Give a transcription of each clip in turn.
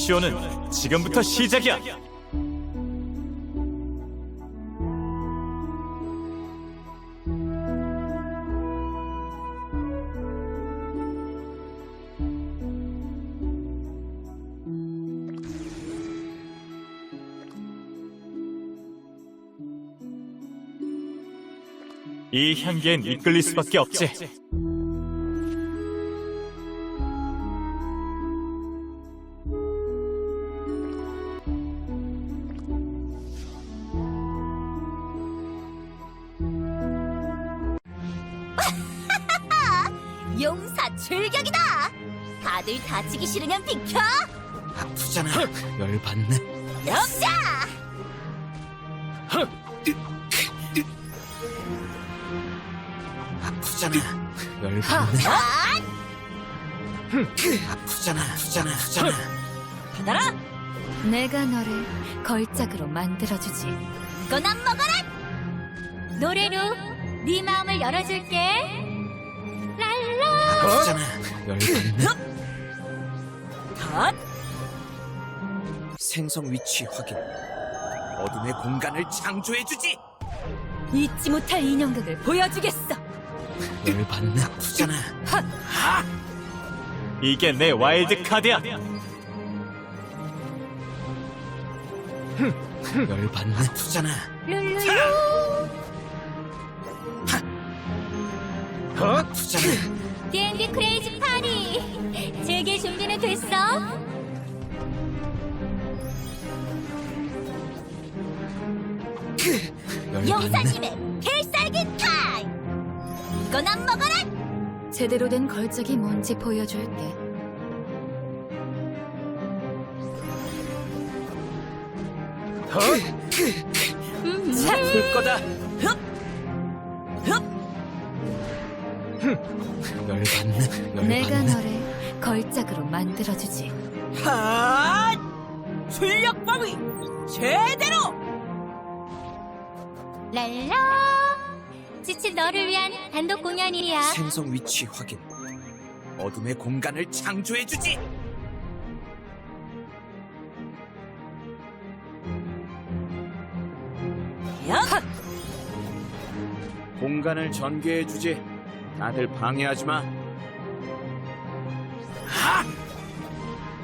쇼는 지금부터 시작이야. 이 향기엔 이끌릴 수밖에 없지. 용사 출격이다! 다들 다치기 싫으면 비켜! 아프잖아. 열받네. 역자! 아프잖아. 열받네. 아! 아프잖아. 아프잖아. 아프잖아. 받아라! 내가 너를 걸작으로 만들어주지. 이건 안 먹어라! 노래로 네 마음을 열어줄게. 랄라. 아프잖아. 열받네. 덧! 생성 위치 확인. 어둠의 공간을 창조해주지. 잊지 못할 인형극을 보여주겠어. 열받네. 아프잖아. 이게 내 와일드 카드야. 열받네. 아프잖아. 룰루루. 아프잖아. D&D 크레이지 파리. 즐길 준비는 됐어? 용사님의 필살기 타임! 이건 안 먹어라! 제대로 된 걸작이 뭔지 보여줄게. 아플 거다. 열받네. 열받네. 내가 너를 걸작으로 만들어주지. 핫! 출력 범위 제대로! 랄라. 지친 너를 위한 단독 공연이야. 생성 위치 확인. 어둠의 공간을 창조해주지. 역! 공간을 전개해주지. 다들 방해하지 마.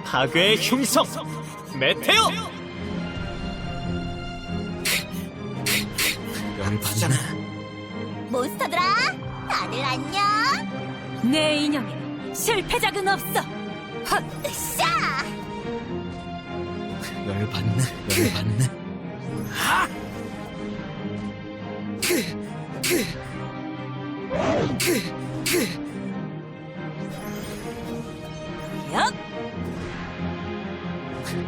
파괴의 흉성 메테오. 열받잖아. 몬스터들아! 다들 안녕! 내 인형에 실패작은 없어. 으쌰! 열받네. 열받네. 역!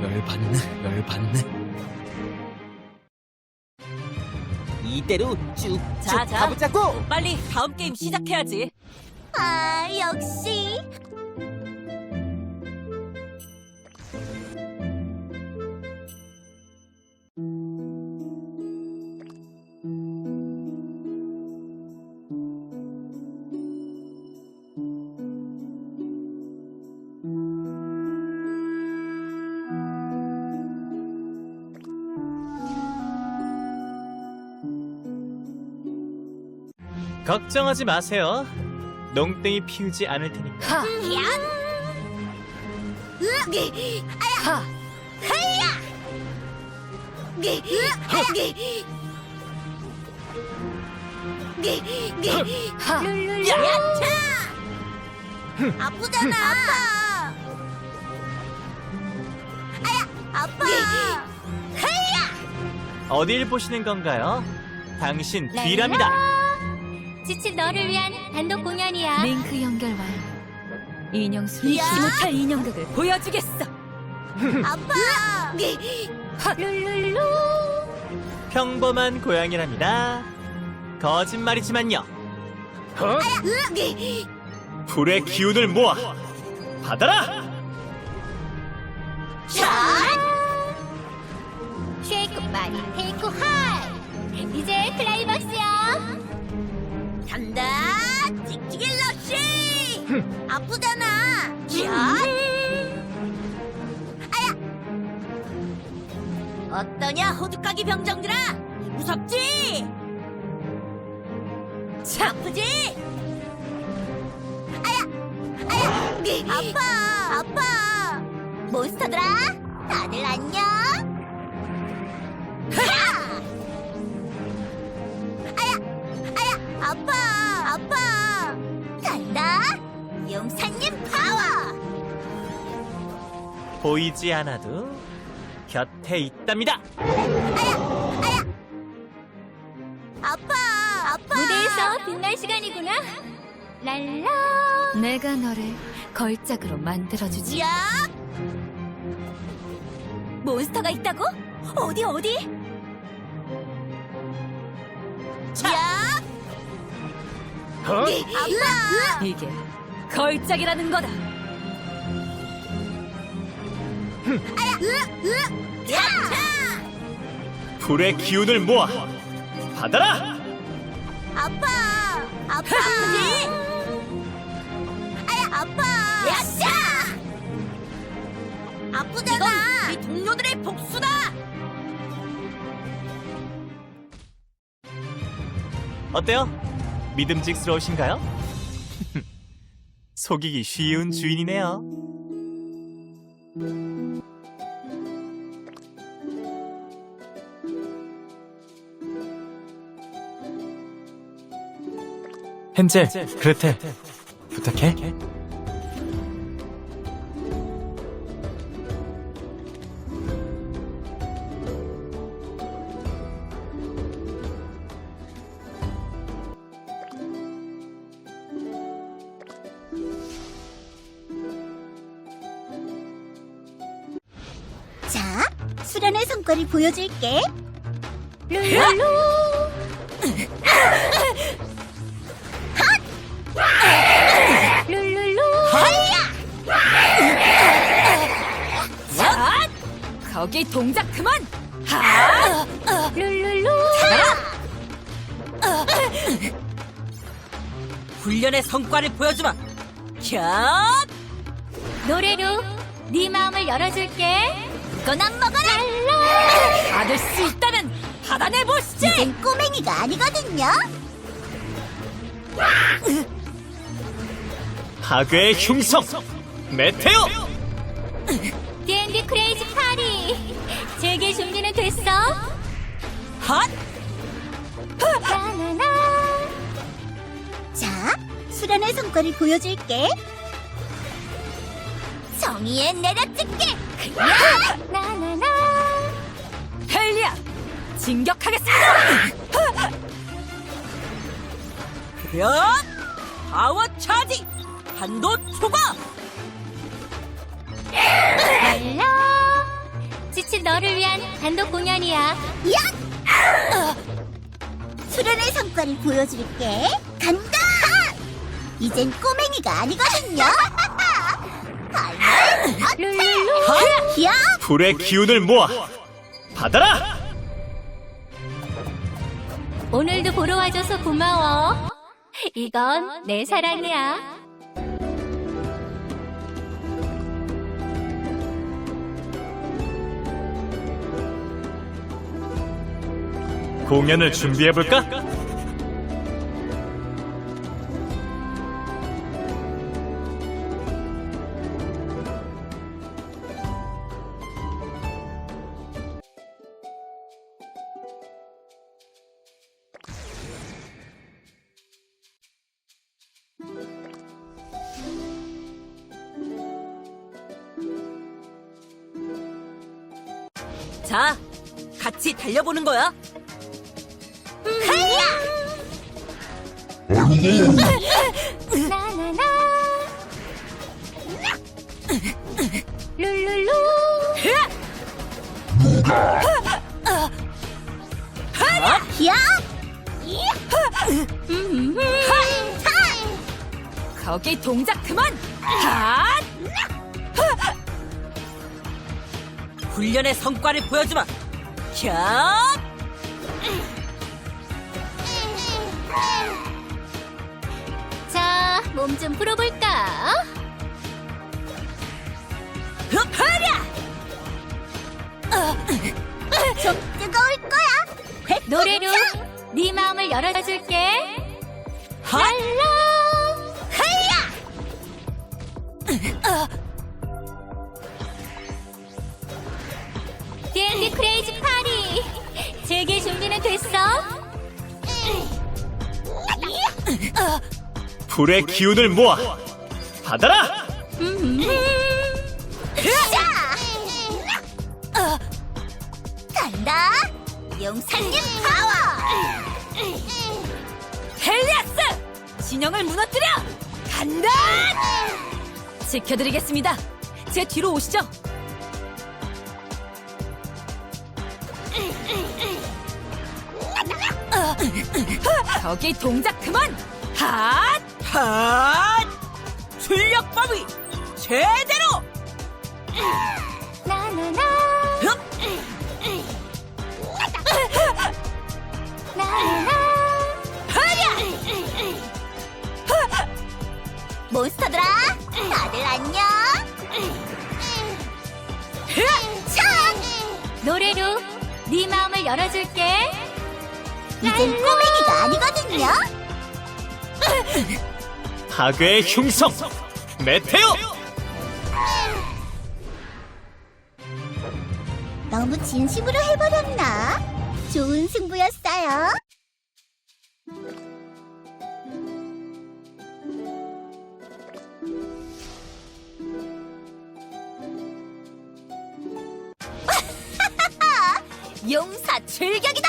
열받네. 열받네. 이대로 쭉쭉 자, 자. 가보자고. 빨리 다음 게임 시작해야지. 아, 역시. 걱정하지 마세요. 농땡이 피우지 않을 테니까. 하. 야! 하. 기! 기! 기! 기! 하. 야차! 아프잖아. 아파. 아야, 아파. 어딜 보시는 건가요? 당신 뒤랍니다. 지친 너를 위한 단독 공연이야. 링크 연결 완료. 인형 수 이야. 잊지 못할 인형극을 보여주겠어. 기! 룰룰루. 평범한 고양이랍니다. 거짓말이지만요. 기! 불의 기운을 모아 받아라. 샷! 쉐이크 마니 테이크 하이. 이제 클라이막스야. 간다. 찍찍이 러쉬. 아프잖아. 샷! 아야, 어떠냐, 호두까기 병정들아? 무섭지? 참 아프지? 아야! 아야! 아파! 아파! 몬스터들아, 다들 안녕? 아야! 아파! 아파! 간다! 용사님 파워! 보이지 않아도 곁에 있답니다. 아파! 아파! 무대에서 빛날 시간이구나. 랄라. 내가 너를 걸작으로 만들어주지. 야! 몬스터가 있다고? 어디 어디? 아빠! 이게 걸작이라는 거다. 야! 불의 기운을 모아 받아라. 아파! 아파! 아프지? 아야, 아파! 야샤! 아프잖아! 이건 우리 동료들의 복수다! 어때요? 믿음직스러우신가요? 속이기 쉬운 주인이네요. 헨젤, 그레텔, 부탁해. 수련의 성과를 보여줄게. 룰루. 룰루루. 자, 거기 동작 그만. 하. 룰루루. 훈련의 성과를 보여주마. 캬! 노래로 네 마음을 열어줄게. 안 먹어라! 받을 수 있다면 받아내 보시지. 이젠 꼬맹이가 아니거든요. 파괴의 흉성, 메테오. D&D 크레이지 파리. 즐길 준비는 됐어? 핫! 자, 수련의 성과를 보여줄게. 정의에 내려찍게! 나나나. 헬리야, 진격하겠습니다. 야! 파워 차지! 한도 초과! 랄라. 지친 너를 위한 단독 공연이야. 야! 수련의 성과를 보여줄게. 간다! 이젠 꼬맹이가 아니거든요. 룰루루. 야! 불의 기운을 모아 받아라. 오늘도 보러 와줘서 고마워. 이건 내 사랑이야. 공연을 준비해 볼까? 자, 같이 달려보는 거야. 나나나. 룰루루. 야! 거기 동작 그만. 핫. 훈련의 성과를 보여주마. 캬! 자, 몸 좀 풀어볼까? 흡하랴! 노래로 네 마음을 열어줄게. 핫! 랄라. D&D 즐길 준비는 됐어? 불의 기운을 모아 받아라. 자! 간다! 용사님 파워! 헬리아스! 진영을 무너뜨려! 간다! 지켜드리겠습니다. 제 뒤로 오시죠. 저기 동작 그만! 핫! 핫! 출력 범위 제대로! 나나나. 흡! 나나나. 몬스터들아! 다들 안녕! 차! 노래로 네 마음을 열어줄게. 이젠 꼬맹이가 아니거든요? 파괴의 흉성 메테오. 너무 진심으로 해버렸나? 좋은 승부였어요. 용사 출격이다!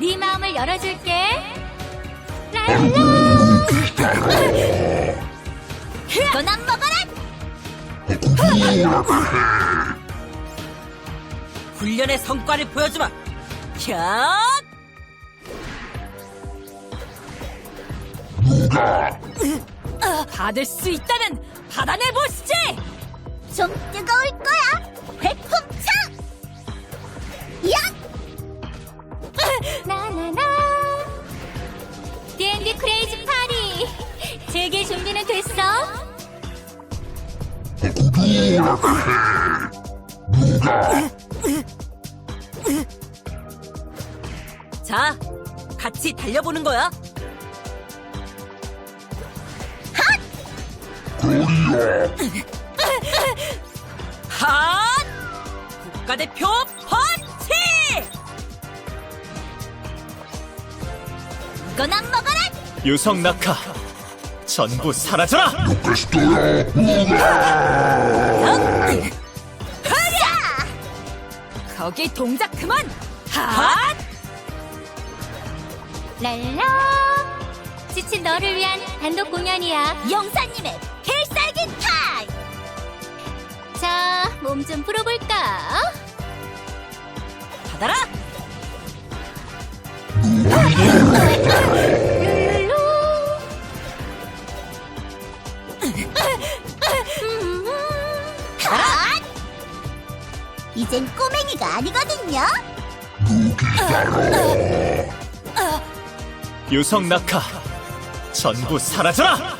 네 마음을 열어줄게. 랄라. 안 먹어라! 훈련의 성과를 보여주마! 캬! 받을 수 있다면 받아내 보시지! 좀 뜨거울 거야! 백풍창! 야! 나나나. D&D 크레이지 파리. 즐길 준비는 됐어? 자, 같이 달려보는 거야. 핫! 국가대표 안 먹어라! 유성 낙하 전부 사라져라. 거기 동작 그만! 핫! 랄라. 지친 너를 위한 단독 공연이야. 용사님의 필살기 타임! 자, 몸 좀 풀어볼까? 받아라! 핫! 이젠 꼬맹이가 아니거든요? 유성 낙하 전부 사라져라.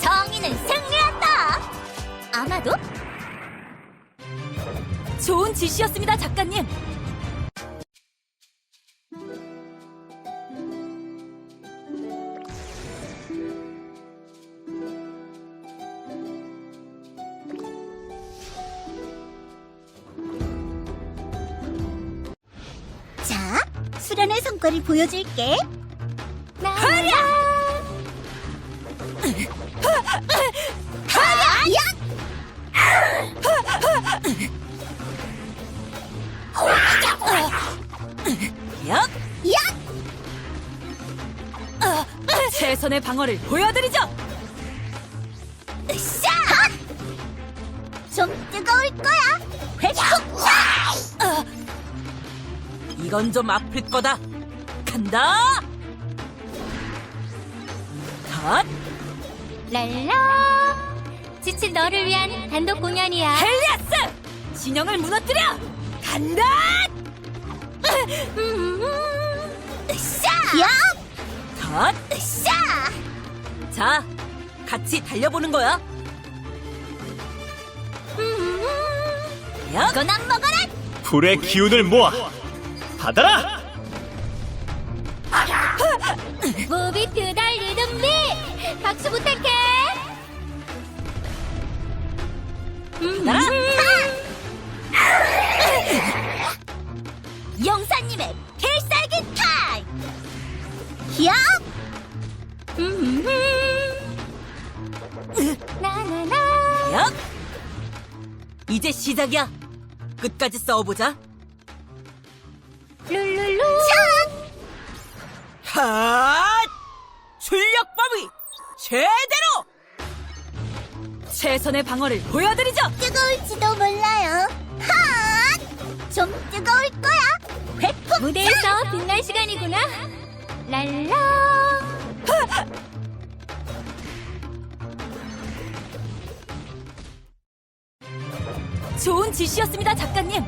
정의는 승리한다! 아마도? 좋은 지시였습니다, 작가님. 보여줄게. 나나나. 야! 얍! 야! 최선의 방어를 보여드리죠. 으쌰! 좀 뜨거울 거야. 회폭! 이건 좀 아플 거다. 간다. 핫! 랄라. 지칠 너를 위한 단독 공연이야. 헬리아스! 진영을 무너뜨려! 간다! 으쌰! 야! 핫! 으쌰! 자, 같이 달려보는 거야. 야, 이건 안 먹어라! 불의 기운을 모아 받아라. 무비 트달 리듬비. 박수 부탁해. 나라! 영사님의 필살기 타임! 야! 나나나. 야! 이제 시작이야. 끝까지 싸워보자. 룰룰루. 핫! 출력 범위 제대로! 최선의 방어를 보여드리죠. 뜨거울지도 몰라요. 하! 좀 뜨거울 거야. 회폭! 무대에서 빛날 시간이구나. 랄라. 좋은 지시였습니다, 작가님.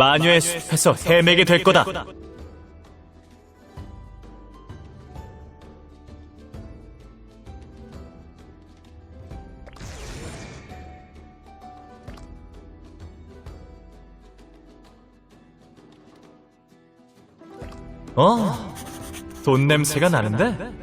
마녀의 숲에서 헤매게 될 거다. 어, 돈 냄새가 나는데?